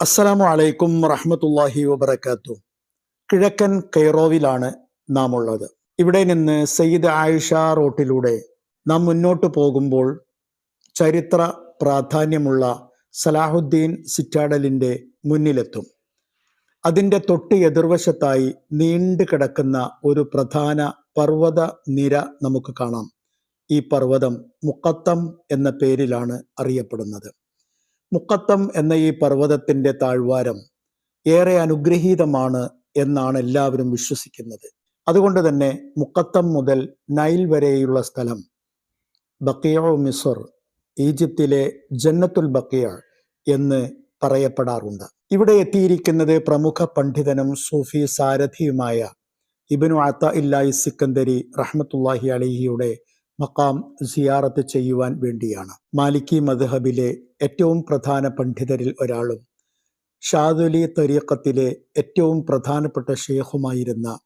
അസ്സലാമു അലൈക്കും റഹ്മത്തുല്ലാഹി വബർക്കാത്തു കിഴക്കൻ കെയ്റോവിലാണ് നാം ഉള്ളത് ഇവിടെ നിന്ന് സയ്യിദ് ആയിഷ റോട്ടിലൂടെ നാം മുന്നോട്ട് പോകുമ്പോൾ ചരിത്ര പ്രാധാന്യമുള്ള സലാഹുദ്ദീൻ സിറ്റാഡലിന്റെ മുന്നിലെത്തും. അതിന്റെ തൊട്ട് എതിർവശത്തായി നീണ്ടു കിടക്കുന്ന ഒരു പ്രധാന പർവത നിര നമുക്ക് കാണാം. ഈ പർവതം മുക്കത്തം എന്ന പേരിലാണ് അറിയപ്പെടുന്നത്. മുക്കത്തം എന്ന ഈ പർവതത്തിന്റെ താഴ്വാരം ഏറെ അനുഗ്രഹീതമാണ് എന്നാണ് എല്ലാവരും വിശ്വസിക്കുന്നത്. അതുകൊണ്ട് തന്നെ മുക്കത്തം മുതൽ നൈൽ വരെയുള്ള സ്ഥലം ബക്കിയോ മിസർ ഈജിപ്തിലെ ജന്നത്തുൽ ബക്കിയ എന്ന് പറയപ്പെടാറുണ്ട്. ഇവിടെ എത്തിയിരിക്കുന്നത് പ്രമുഖ പണ്ഡിതനും സൂഫി സാരഥിയുമായ ഇബിനു അത്ത ഇല്ലായി സിക്കന്ദരി റഹ്മത്തുല്ലാഹി അലിഹിയുടെ മക്കാം സിയാറത്ത് ചെയ്യുവാൻ വേണ്ടിയാണ്. മാലിക്കി മദ്ഹബിലെ ഏറ്റവും പ്രധാന പണ്ഡിതരിൽ ഒരാളും ഷാദുലി തരീഖത്തിലെ ഏറ്റവും പ്രധാനപ്പെട്ട ഷെയ്ഖുമായിരുന്ന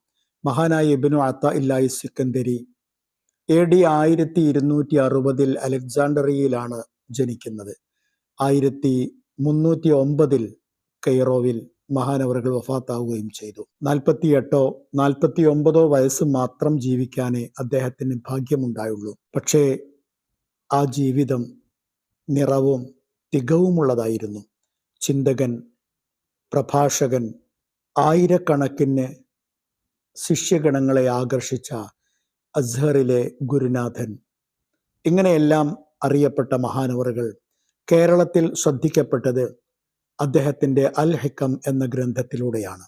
മഹാനായ ഇബിനു അത്ത ഇല്ലായി സിക്കന്ദരി എ ഡി ആയിരത്തി ഇരുന്നൂറ്റി അറുപതിൽ അലക്സാണ്ടറിയയിലാണ് ജനിക്കുന്നത്. ആയിരത്തി മുന്നൂറ്റി ഒമ്പതിൽ കെയ്റോവിൽ മഹാനവറുകൾ വഫാത്താവുകയും ചെയ്തു. നാൽപ്പത്തി എട്ടോ നാൽപ്പത്തി ഒമ്പതോ വയസ്സ് മാത്രം ജീവിക്കാനേ അദ്ദേഹത്തിന് ഭാഗ്യമുണ്ടായുള്ളൂ. പക്ഷേ ആ ജീവിതം നിറവും തികവുമുള്ളതായിരുന്നു. ചിന്തകൻ പ്രഭാഷകൻ ആയിരക്കണക്കിന് ശിഷ്യഗണങ്ങളെ ആകർഷിച്ച അസ്ഹറിലെ ഗുരുനാഥൻ. ഇങ്ങനെയെല്ലാം അറിയപ്പെട്ട മഹാനവറുകൾ കേരളത്തിൽ ശ്രദ്ധിക്കപ്പെട്ടത് അദ്ദേഹത്തിന്റെ അൽ ഹിക്കം എന്ന ഗ്രന്ഥത്തിലൂടെയാണ്.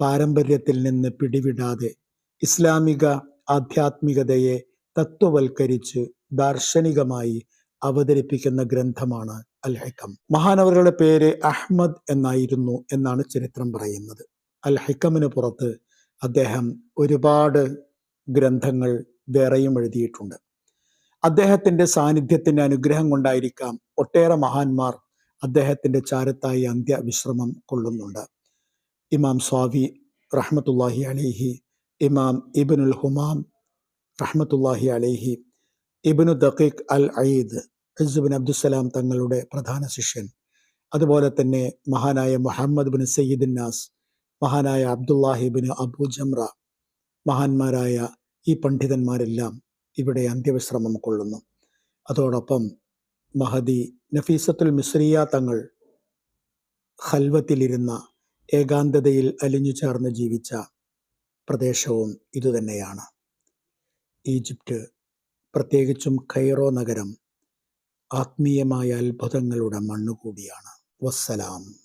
പാരമ്പര്യത്തിൽ നിന്ന് പിടിവിടാതെ ഇസ്ലാമിക ആധ്യാത്മികതയെ തത്വവൽക്കരിച്ച് ദാർശനികമായി അവതരിപ്പിക്കുന്ന ഗ്രന്ഥമാണ് അൽ ഹിക്കം. മഹാനവരുടെ പേര് അഹ്മദ് എന്നായിരുന്നു എന്നാണ് ചരിത്രം പറയുന്നത്. അൽ ഹിക്കമിന് പുറത്ത് അദ്ദേഹം ഒരുപാട് ഗ്രന്ഥങ്ങൾ വേറെയും എഴുതിയിട്ടുണ്ട്. അദ്ദേഹത്തിന്റെ സാന്നിധ്യത്തിന്റെ അനുഗ്രഹം കൊണ്ടായിരിക്കാം ഒട്ടേറെ മഹാന്മാർ അദ്ദേഹത്തിന്റെ ചാരത്തായി അന്ത്യവിശ്രമം കൊള്ളുന്നുണ്ട്. ഇമാം സ്വാവി റഹ്മത്തുല്ലാഹി അലിഹി ഇമാം ഇബിനുൽ ഹുമാം റഹ്മത്തുല്ലാഹി അലിഹി ഇബിനു ദഖീഖ് അൽ അയീദ് ഇസുബിൻ അബ്ദുസലാം തങ്ങളുടെ പ്രധാന ശിഷ്യൻ. അതുപോലെ തന്നെ മഹാനായ മുഹമ്മദ് ബിൻ സയ്യിദ് നാസ് മഹാനായ അബ്ദുല്ലാഹിബിൻ അബു ജംറ മഹാന്മാരായ ഈ പണ്ഡിതന്മാരെല്ലാം ഇവിടെ അന്ത്യവിശ്രമം കൊള്ളുന്നു. അതോടൊപ്പം മഹദി നഫീസത്തുൽ മിസ്രിയ തങ്ങൾ ഹൽവത്തിലിരുന്ന ഏകാന്തതയിൽ അലിഞ്ഞു ചേർന്ന് ജീവിച്ച പ്രദേശവും ഇതുതന്നെയാണ്. ഈജിപ്റ്റ് പ്രത്യേകിച്ചും കൈറോ നഗരം ആത്മീയമായ അത്ഭുതങ്ങളുടെ മണ്ണുകൂടിയാണ്. വസ്സലാം.